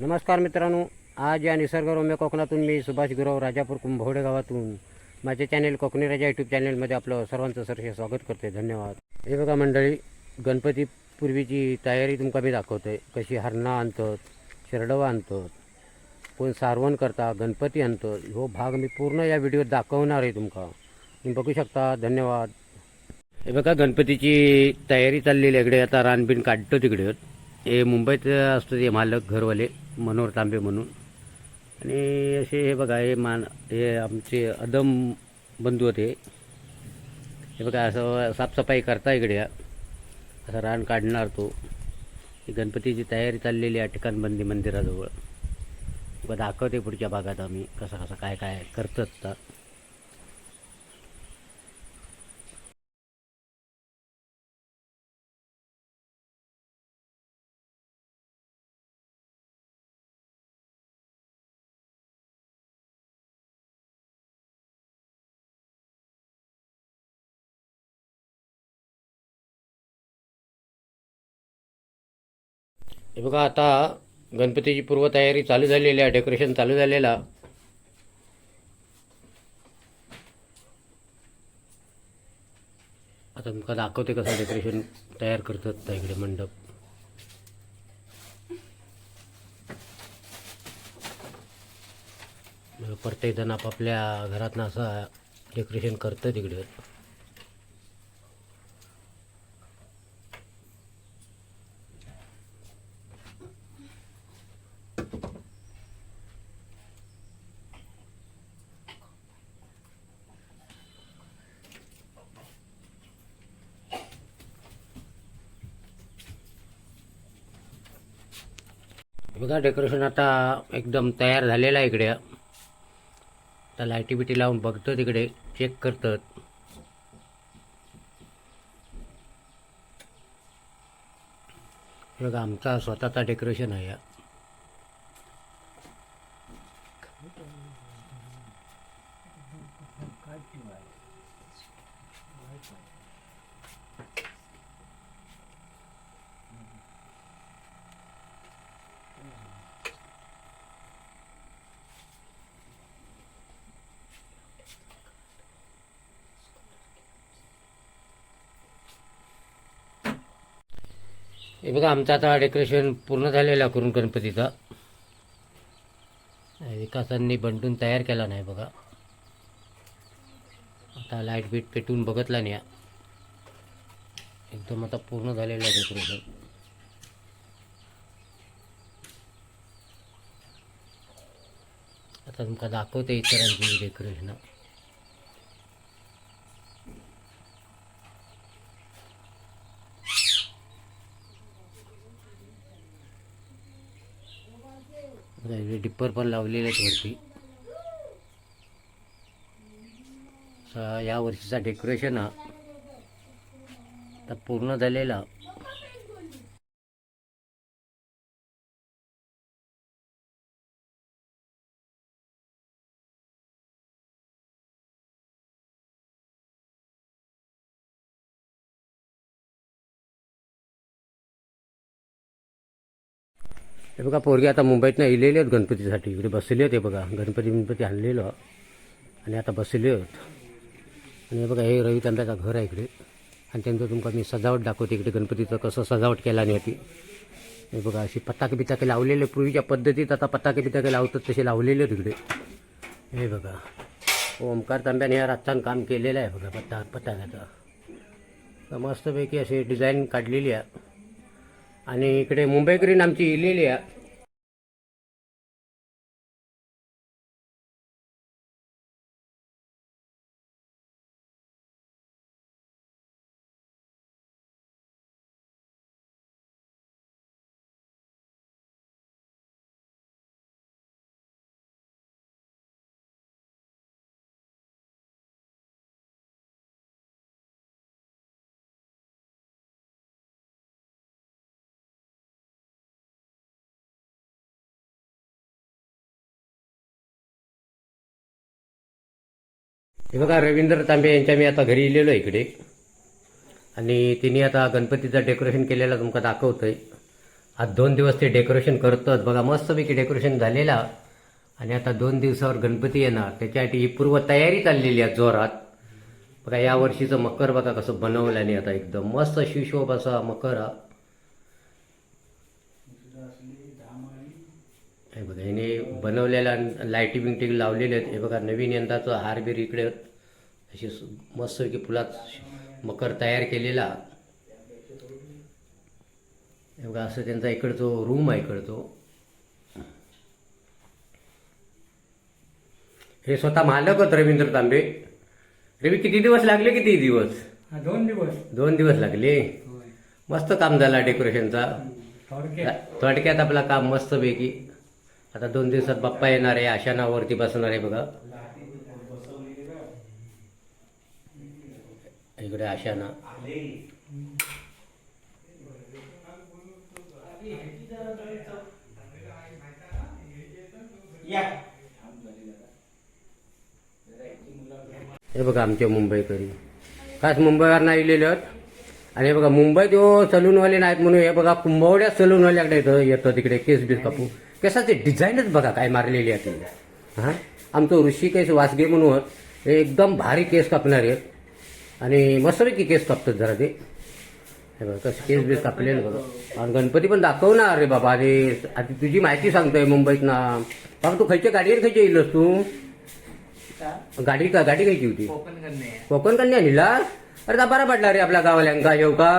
नमस्कार मित्रांनो आज या निसर्गरम्य कोकणातून मी सुभाष गुरव राजापूर कुंभवडे गावातून. माझे चॅनेल कोकणी राजा यूट्यूब चॅनेलमध्ये आपलं सर्वांचं सरसे स्वागत करते. धन्यवाद. हे बघा मंडळी गणपतीपूर्वीची तयारी तुमका मी दाखवतोय कशी हरणा आणतात शिरडवा आणतात कोण सारवण करता गणपती आणतात हो भाग मी पूर्ण या व्हिडिओत दाखवणार आहे तुमका. तुम्ही बघू शकता. धन्यवाद. हे बघा गणपतीची तयारी चाललेली आहे. इकडे आता रानबीन काढतो तिकडे. हे मुंबईत असतो ते मालक घरवाले. मनोहर तांबे म्हणून. आणि असे हे बघा हे मान हे आमचे अदम बंधू होते. हे बघा असं साफसफाई करता इकडे असं रान काढणार तो. गणपतीची तयारी चाललेली आहे ठिकाणबंदी मंदिराजवळ. बघा दाखवते पुढच्या भागात आम्ही कसं कसं काय काय करतात हे बघा आता गणपतीची पूर्वतयारी चालू झालेली आहे डेकोरेशन चालू झालेला. आता तुमका दाखवते कसं डेकोरेशन तयार करतात त्या इकडे मंडप. प्रत्येकजण आपापल्या घरातनं असं डेकोरेशन करतं तिकडे बघा डेकोरेशन आता एकदम तयार झालेलं आहे इकडे. आता लाईटी बिटी लावून बघतो तिकडे. चेक करतात बघा आमचा स्वतःचा डेकोरेशन आहे. हे बघा आमचं आता डेकोरेशन पूर्ण झालेलं आहे करून गणपतीचा. विकासांनी बंडून तयार केला नाही बघा. आता लाइट बीट पेटून बघतला नाही हा. एकदम आता पूर्ण झालेलं आहे डेकोरेशन आता तुमका दाखवते इतरांची डेकोरेशन डिप्पर पण लावलेले आहेत वरती. असा या वर्षीचा डेकोरेशन हा. तर पूर्ण झालेला. हे बघा पोरगे आता मुंबईतनं इलेले आहेत गणपतीसाठी. इकडे बसले आहेत हे बघा. गणपती गणपती आणलेलो. आणि आता बसले आहेत. आणि हे बघा हे रवी घर आहे इकडे. आणि त्यांचं तुमका मी सजावट दाखवते इकडे गणपतीचं कसं सजावट केला नाही ती हे बघा अशी पताके बिताके लावलेले पूर्वीच्या पद्धतीत. आता पताके बिताके लावतात तसे लावलेले आहेत इकडे. हे बघा. ओमकार तांब्याने या रातचं काम केलेलं आहे बघा पत्ता पताकाचं मस्तपैकी अशी डिझाईन काढलेली आहे. आणि इकडे मुंबईकरीन आमची इलेली आहे. हे बघा रवींद्र तांबे यांच्या मी आता घरी इलेलो आहे इकडे. आणि तिने आता गणपतीचं डेकोरेशन केलेलं तुमका दाखवतोय. आज दोन दिवस ते डेकोरेशन करतात बघा मस्तपैकी डेकोरेशन झालेला. आणि आता दोन दिवसावर गणपती येणार. त्याच्यासाठी ही पूर्व तयारी चाललेली आहे जोरात. बघा या वर्षीचं मकर बघा कसं बनवलं आणि आता एकदम मस्त शिशोब असा मकर हा. हे बघा याने बनवलेला लाईटी बिंगटी लावलेले आहेत. हे बघा नवीन यंदाचं हारबीर इकडे अशी मस्तपैकी फुलात मकर तयार केलेला. हे बघा असं त्यांचा इकडचं रूम आहे इकडचं. हे स्वतः मालक आहेत रवींद्र तांबे. रवी किती दिवस लागले किती दिवस? हा, दोन दिवस. दोन दिवस लागले. मस्त काम झाला डेकोरेशनचा थोडक्यात आपलं काम मस्तपैकी. आता दोन दिवसात बाप्पा येणार आहे आशानावरती बसणार आहे बघा. इकडे आशाना. हे बघा आमचे मुंबईकरी. खास मुंबईवर नाही आहेत आणि हे बघा मुंबईत सलूनवाले नाहीत म्हणून हे बघा कुंभवड्या सलूनवाल्याकडे येतं तिकडे केस बीस कापू केसाचे डिझाईनच बघा काय मारलेली आहे ती. हां? आमचं ऋषिकेश वासगे म्हणून. हे एकदम भारी केस कापणार आहेत. आणि मस्तपैकी केस कापतात जरा ते. हे बघा कसं केस बीस कापलेलं बघा. आणि गणपती पण दाखवणार रे बाबा. अरे आता तुझी माहिती सांगतोय मुंबईत ना. बाबा तू खयच्या गाडीवर खयच्या येईलस तू? गाडी का गाडी खायची होती? कोकण कन्या. निला अरे का बरा पडला रे आपल्या गावाल्यांका येऊ का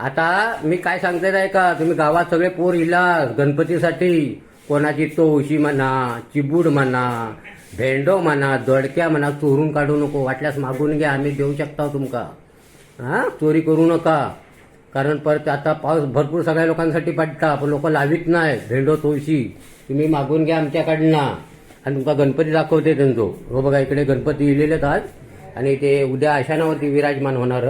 आता मी काय सांगते नाही का? तुम्ही गावात सगळे पोर इला गणपतीसाठी कोणाची तोशी म्हणा चिबूड म्हणा भेंडो म्हणा दडक्या म्हणा चोरून काढू नको. वाटल्यास मागून घ्या आम्ही देऊ शकता तुमका. हा? चोरी करू नका. कारण परत आता पाऊस भरपूर सगळ्या लोकांसाठी पडता पण लोक लावित नाही. भेंडो तोशी तुम्ही मागून घ्या आमच्याकडनं. आणि तुमका गणपती दाखवते त्यांचो. हो बघा इकडे गणपती इलेलेत आज. आणि ते उद्या आशानावरती विराजमान होणार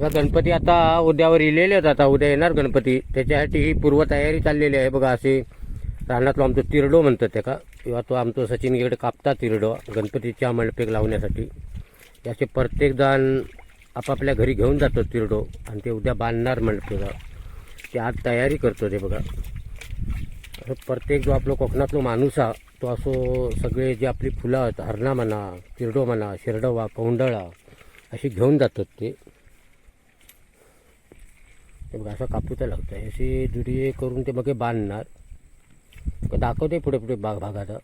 बघा गणपती आता उद्यावर इलेले आहेत आता उद्या येणार गणपती. त्याच्यासाठी ही पूर्वतयारी चाललेली आहे बघा असे रानातलो आमचं तिरडो म्हणतात ते का किंवा तो आमचं सचिन गेड कापता तिरडो गणपतीच्या मंडपेक लावण्यासाठी. याचे असे आपापल्या घरी घेऊन जातो तिरडो आणि ते उद्या बांधणार मंडपेला ते आज तयारी करतो ते बघा. प्रत्येक जो आपला कोकणातलो माणूस हा तो असो सगळे जे आपली फुलं आहेत हरणा म्हणा तिरडो म्हणा शिरडवा कौंडळा अशी घेऊन जातात ते. ते बघा असं कापूचा लागतं आहे अशी जुडी करून ते मग बांधणार. दाखवते पुढे पुढे बाग भागाचा.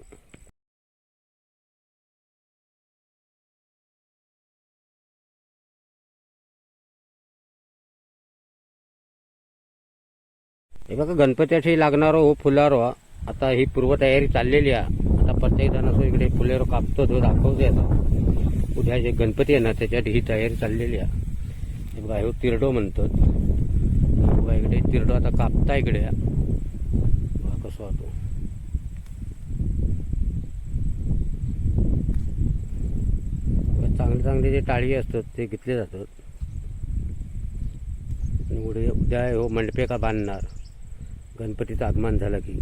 हे बघा गणपतीसाठी लागणारो हो फुलारो हा. आता ही पूर्वतयारी चाललेली आहे. आता प्रत्येक जण असं इकडे फुलेरो कापतो तो दाखवतोय आता. उद्या जे गणपती आहे ना त्याच्यासाठी ही तयारी चाललेली आहे. हे बघा हे हो तिरडो म्हणतात इकडे तिरडो आता कापता इकडे. कसं होतो चांगले चांगले जे टाळी असतात ते घेतले जातात. आणि उद्या उद्या हो मंडपे का बांधणार? गणपतीचं आगमन झालं की.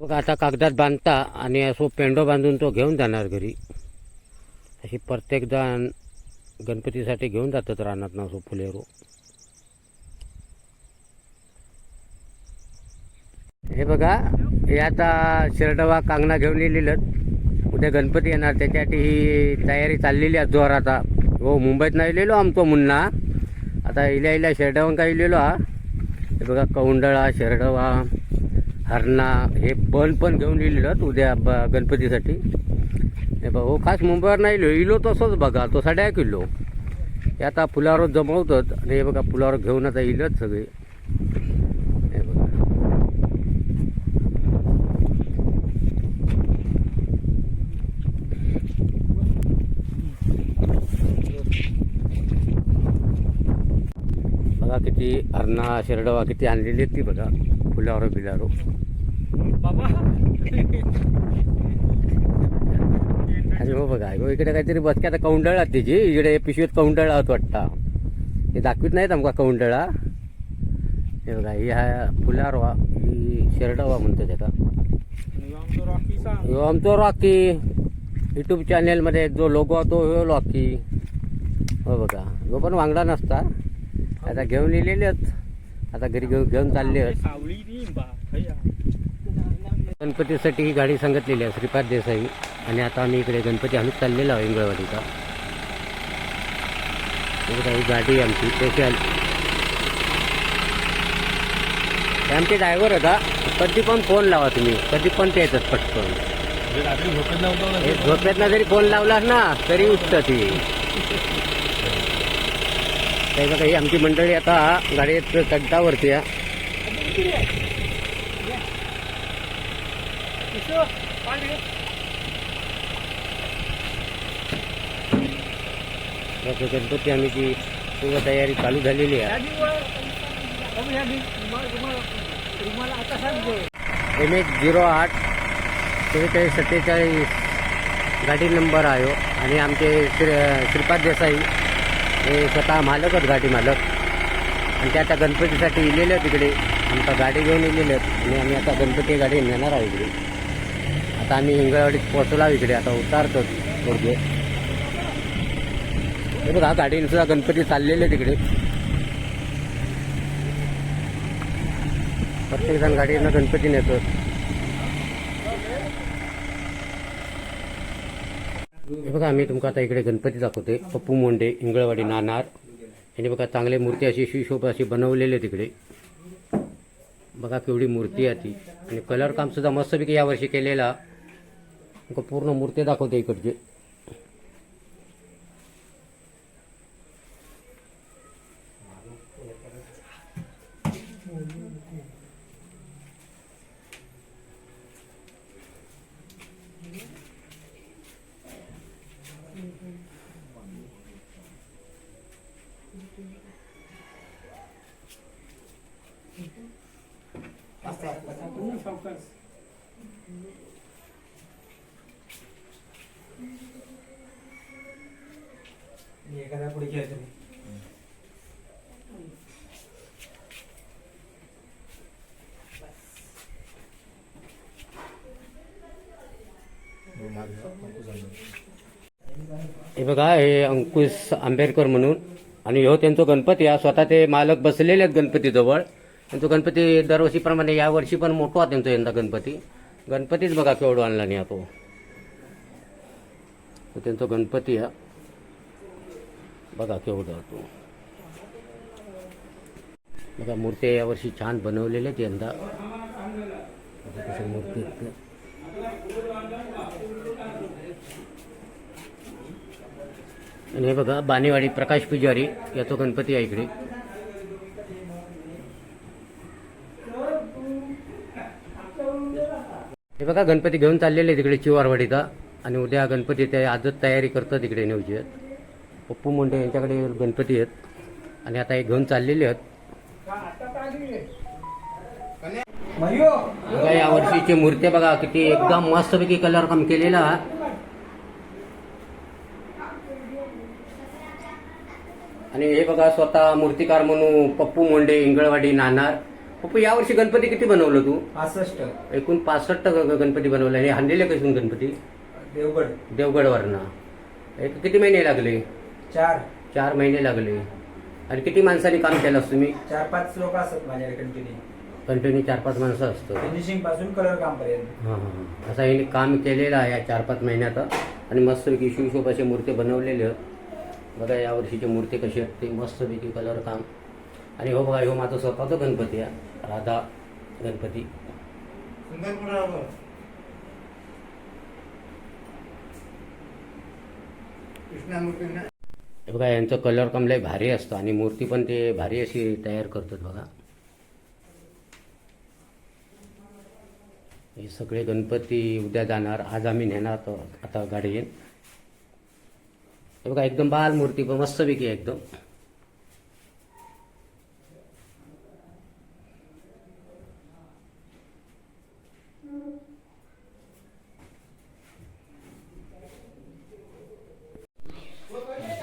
बघा आता कागदात बांधता आणि असो पेंडो बांधून तो घेऊन जाणार घरी. अशी प्रत्येकजण गणपतीसाठी घेऊन जातात रानात ना असो फुलेरो. हे बघा हे आता शिरडवा कांगणा घेऊन येलेलं उद्या गणपती येणार त्याच्यासाठी ही तयारी चाललेली आहे जोर आता. हो मुंबईत नाही लिहिलो आमचो मुन्ना. आता इल्या इल्या शेरडवांका इलेलो हा. हे बघा कौंडळा शेरडवा. हरणा हे बन पण घेऊन लिहिलेलं उद्या ब गणपतीसाठी. हे बघ हो खास मुंबईवर नाही लिहिलो इलो तसंच बघा तो साडे किलो. हे आता फुलावर जमवतात आणि हे बघा फुलावर घेऊन आता येईलच सगळे. हे बघा. बघा किती हरणा शेरडवा किती आणलेली आहेत ती बघा. फुलारो बिलारो बाबा आणि हो बघा हो इकडे काहीतरी बसक्या आता कौंडळा त्याची इकडे पिशवीत कौंडळा होत वाटता हे दाखवित नाहीत आमका कौंडळा हे बघा ही हा फुलारवा ही शेरडवा म्हणतो त्याका रॉकी सांग ह्यो आमचो रॉकी युट्यूब चॅनेलमध्ये जो लोगो तो ह्यो रॉकी हो बघा ह्यो पण वांगडा नसता आता घेऊन आहेत आता घरी घेऊन घेऊन चालले गणपतीसाठी ही गाडी सांगितलेली आहे श्रीपाद देसाई. आणि आता आम्ही इकडे गणपती आणून चाललेलो आहोत इंगळवाडीचा. हे गाडी आहे आमची स्पेशल आमचे ड्रायव्हर होता कधी पण फोन लावा तुम्ही. कधी पण ते येतात पटकन. झोपेतनं जरी फोन लावला ना तरी उठतं ती हे बघा ही आमची मंडळी आता गाडीत चढतावरती आहे. गणपती आम्ही ती पूर्ण तयारी चालू झालेली आहे. एम एच झिरो आठ त्रेचाळीस सत्तेचाळीस गाडी नंबर आहे हो. आणि आमचे श्री श्रीपाद देसाई हे स्वतः मालकच गाडी मालक. आणि त्या आता गणपतीसाठी इलेले आहेत तिकडे आमचा गाडी घेऊन इलेले आहेत. आणि आम्ही आता गणपती गाडी नेणार आहोत इकडे. आता आम्ही हिंगळवाडीत पोहोचला इकडे. आता उतारतो थोडके हे बघा गाडीने सुद्धा गणपती चाललेले तिकडे प्रत्येकजण गाडीनं गणपती नेतो बघा आम्ही तुमका आता इकडे गणपती दाखवते पप्पू मोंडे इंगळवाडी नाणार यांनी बघा चांगले मूर्ती अशी शिशोभ अशी बनवलेली आहे तिकडे. बघा केवढी मूर्ती आहे ती. आणि कलर काम सुद्धा मस्तपैकी यावर्षी केलेला. तुमका पूर्ण मूर्ती दाखवते इकडचे. हे बघा हे अंकुश आंबेडकर म्हणून आणि हो त्यांचा गणपती हा स्वतः ते मालक बसलेले आहेत गणपतीजवळ. त्यांचा गणपती दरवर्षीप्रमाणे या वर्षी पण मोठा आहे त्यांचा यंदा गणपती. गणपतीच बघा केवढं आणला नाही हा तो त्यांचा गणपती हा. बघा केवढा तो. बघा मूर्त्या यावर्षी छान बनवलेल्या आहेत यंदा. मूर्ती आहेत त्या. आणि हे बघा बानेवाडी प्रकाश पुजारी तो गणपती आहे इकडे. हे बघा गणपती घेऊन चाललेले तिकडे चिवारवाडीचा आणि उद्या गणपती ते आजच तयारी करतात तिकडे नेवची आहेत. पप्पू मुंडे यांच्याकडे गणपती आहेत. आणि आता हे घेऊन चाललेले आहेत. बघा या वर्षीची मूर्ती बघा किती एकदम मस्तपैकी कलर काम केलेला. आणि हे बघा स्वतः मूर्तिकार म्हणून पप्पू मोंडे इंगळवाडी नाणार. पप्पू यावर्षी गणपती किती बनवलं तू? पासष्ट. एकूण पासष्ट गणपती बनवले. आणि आणलेले कसून गणपती? देवगड. देवगडवरनं. एक किती महिने लागले? चार. चार महिने लागले. आणि किती माणसांनी काम केलं तुम्ही? चार पाच लोक असतात माझ्याकडे कंटिन्यू. कंटिन्यू चार पाच माणसं असतं. फिनिशिंगपासून कलर काम पर्यंत. हां हां असं हे काम केलेलं आहे या चार पाच महिन्यात. आणि मस्तपैकी शिवशोभाचे मूर्ती बनवलेले. बघा या वर्षीची मूर्ती कशी आहेत ते मस्तपैकी कलर काम. आणि हो बघा हो माझा स्वतःचा गणपती आहे. राधा गणपती. हे बघा यांचं कलर काम लय भारी असतं आणि मूर्ती पण ते भारी अशी तयार करतात बघा. हे सगळे गणपती उद्या जाणार आज आम्ही नेणार आता गाडीन. बघा एकदम बाल मूर्ती पण मस्तपैकी एकदम.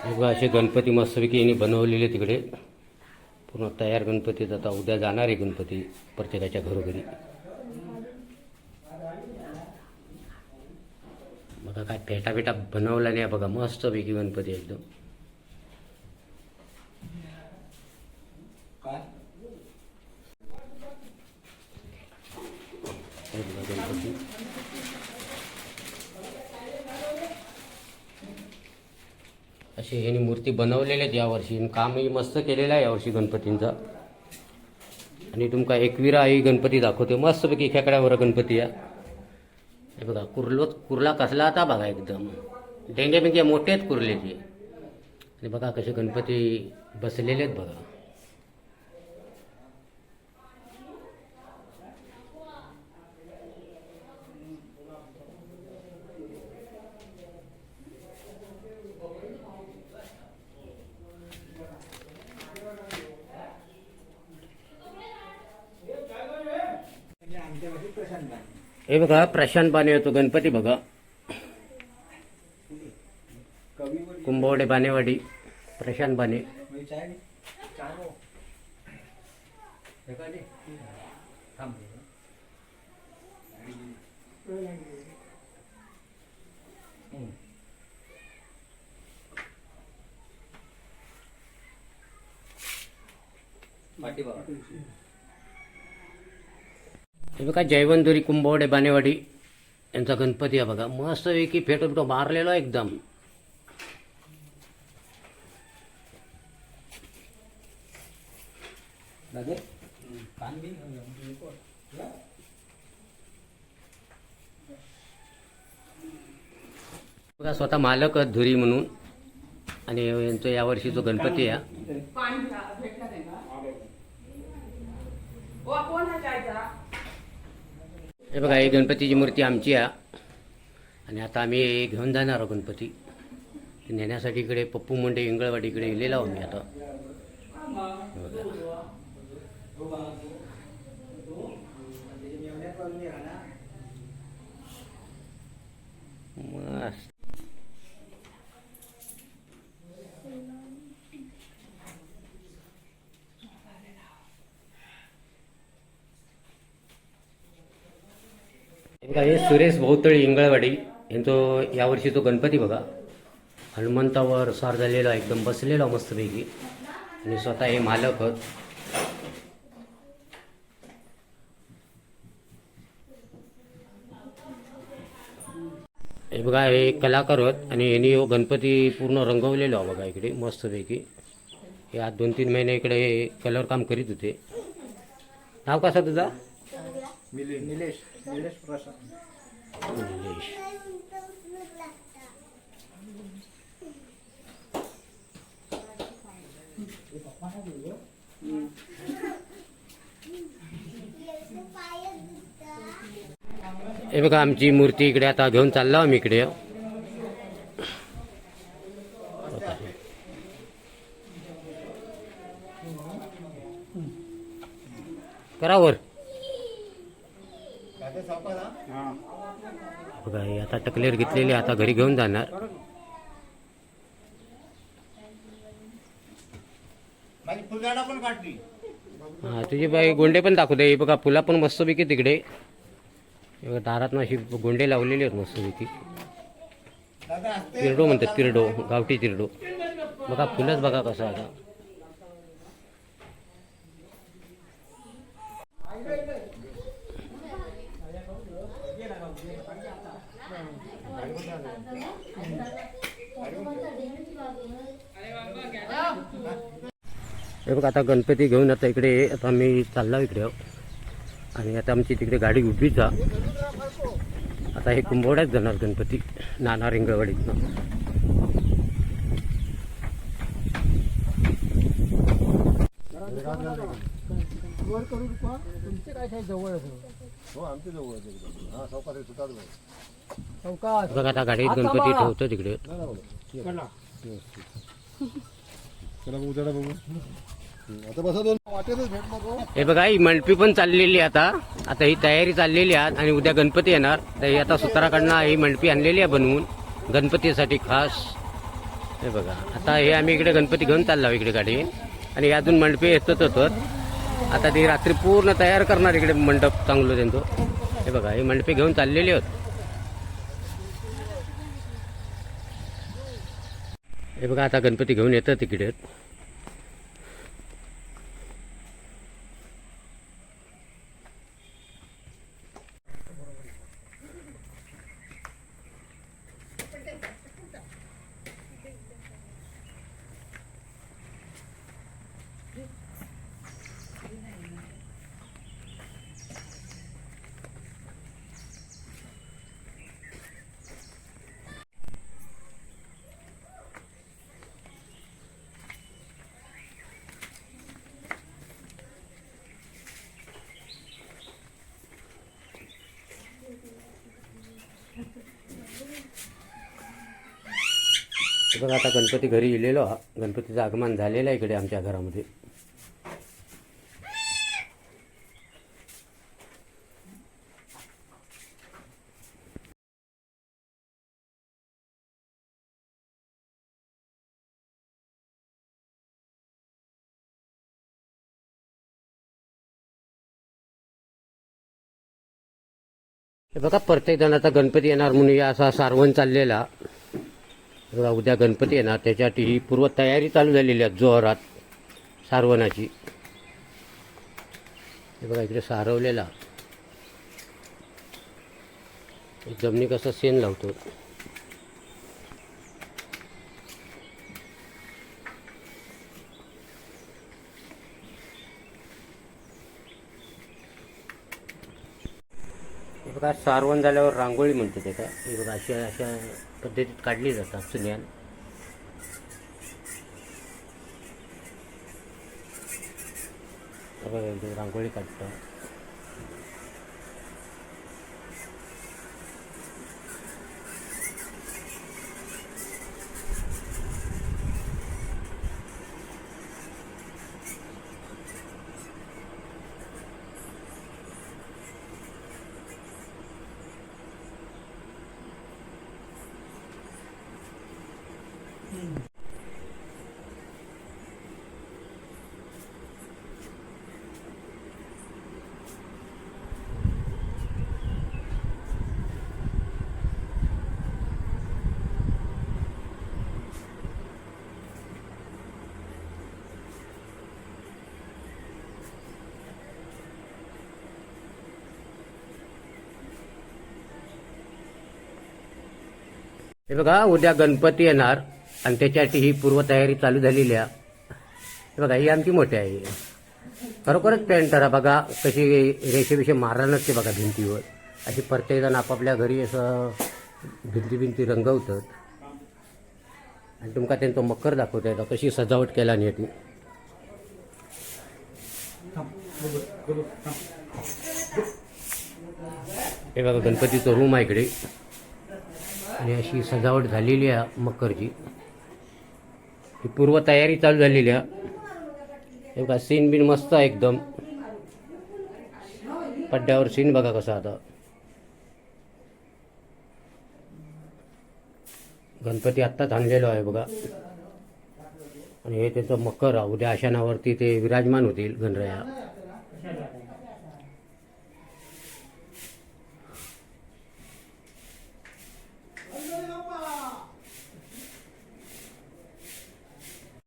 बघा असे गणपती मस्तपैकी यांनी बनवलेले तिकडे. पूर्ण तयार गणपती जाता उद्या जाणार आहे गणपती प्रत्येकाच्या घरोघरी. बघा काय फेटा फेटा बनवला नाही बघा मस्तपैकी गणपती एकदम. हे गणपती. अशी ह्यांनी मूर्ती बनवलेल्या आहेत यावर्षी. आणि कामही मस्त केलेलं आहे यावर्षी गणपतींचा. आणि तुमका एकविरा ही गणपती दाखवते. मस्तपैकी खेकड्यावर गणपती आहे. हे बघा कुरलो कुर्ला कसला आता बघा एकदम. डेंगे बिंगे मोठे आहेत कुरलेचे आणि बघा कसे गणपती बसलेले आहेत बघा. हे बघा प्रशांत बाने होतो गणपती बघा. कुंभवडे बानेवाडी प्रशांत बाने. म्हणजे हे बघा जयवंतुरी कुंभवडे बानेवाडी यांचा गणपती आहे बघा. मस्त पैकी फेटो फेटो मारलेलो एकदम. बघा स्वतः मालक धुरी म्हणून. आणि यांचा यावर्षी जो गणपती आहे पाणी भा- भेटलं नाही का ओ कोण हा चायचा हे बघा ही गणपतीची मूर्ती आमची आहे आणि आता आम्ही घेऊन जाणार आहोत गणपती. नेण्यासाठी इकडे पप्पू मुंडे इंगळवाडी इकडे गेलेलो आहोत मी आता हे बघा. त्याच्या मेवण्यात पाडून घ्या ना. मस्त हे सुरेश भोवतळी इंगळवाडी. यांचो यावर्षी तो गणपती बघा. हनुमंतावर स्वार झालेला एकदम बसलेला मस्तपैकी. आणि स्वतः हे मालक हे बघा हे कलाकार आहेत आणि यांनी हो गणपती पूर्ण रंगवलेलो आहे बघा इकडे मस्तपैकी. हे आज दोन तीन महिने इकडे कलर काम करीत होते. नाव कसं तुझा? निलेश निलेश प्रशांत निलेश हे बघा आमची मूर्ती इकडे आता घेऊन चाललो आम्ही इकडे. करावर बघा आता टकलेर घेतलेली आता घरी घेऊन जाणार. हा तुझी बाई गोंडे पण दाखवते हे बघा फुला पण मस्तपैकी तिकडे. हे बघा दारात अशी गोंडे लावलेले आहेत मस्तपैकी तिरडो म्हणतात तिरडो. गावठी तिरडो. बघा फुलच बघा कसं आता हे बघा आता गणपती घेऊन आता इकडे आता मी चाललो इकडे आणि आता आमची तिकडे गाडी उभीच आहे आता हे कुंभवड्यात जाणार गणपती नाना रिंगवाडीतनं. बघा आता गाडीत गणपती ठेवतो तिकडे. आता बसा दोन वाटेतच हे बघा ही मंडपी पण चाललेली आहे आता. आता ही तयारी चाललेली आहे आणि उद्या गणपती येणार. तर ही आता सुताराकडनं ही मंडपी आणलेली आहे बनवून. गणपतीसाठी खास. हे बघा आता हे आम्ही इकडे गणपती घेऊन चाललो इकडे गाडी. आणि अजून मंडपे येतच होतं आता ती रात्री पूर्ण तयार करणार इकडे मंडप चांगलं त्यांचं. हे बघा हे मंडपे घेऊन चाललेले होत हे बघा आता गणपती घेऊन येतात तिकडे बघा आता गणपती घरी येलेलो हा. गणपतीचं आगमन झालेलं आहे इकडे आमच्या घरामध्ये हे बघा प्रत्येक जण आता गणपती येणार म्हणून या असा सारवण चाललेला उद्या गणपती येणार त्याच्यासाठी ही पूर्व तयारी चालू झालेली आहे जोहरात सारवणाची. हे बघा इकडे सारवलेला. जमिनी कसं सेन लावतो. बघा सारवण झाल्यावर रांगोळी म्हणते ते का हे बघा अशा अशा पद्धतीत काढली जातात चुन्यान बघा रांगोळी काढतं हे बघा उद्या गणपती येणार आणि त्याच्यासाठी ही पूर्वतयारी चालू झालेली आहे. हे बघा ही आमची मोठी आहे. खरोखरच पेंटर बघा कशी रेषेविषयी मारायलाच ते बघा भिंतीवर. अशी प्रत्येकजण आपापल्या घरी असं भिंती भिंती रंगवतात. आणि तुमका त्यांचं मकर दाखवता येतो कशी सजावट केला नाही ती हे बघा गणपतीचं रूम आहे इकडे. आणि अशी सजावट झालेली आहे मकरची. ही पूर्वतयारी चालू झालेली आहे. हे बघा सीन बिन मस्त आहे एकदम. पड्ड्यावर सीन बघा कसा आता. गणपती आत्ताच आणलेलो आहे बघा. आणि हे त्याचं मकर उद्या आशानावरती ते विराजमान होतील गणराया.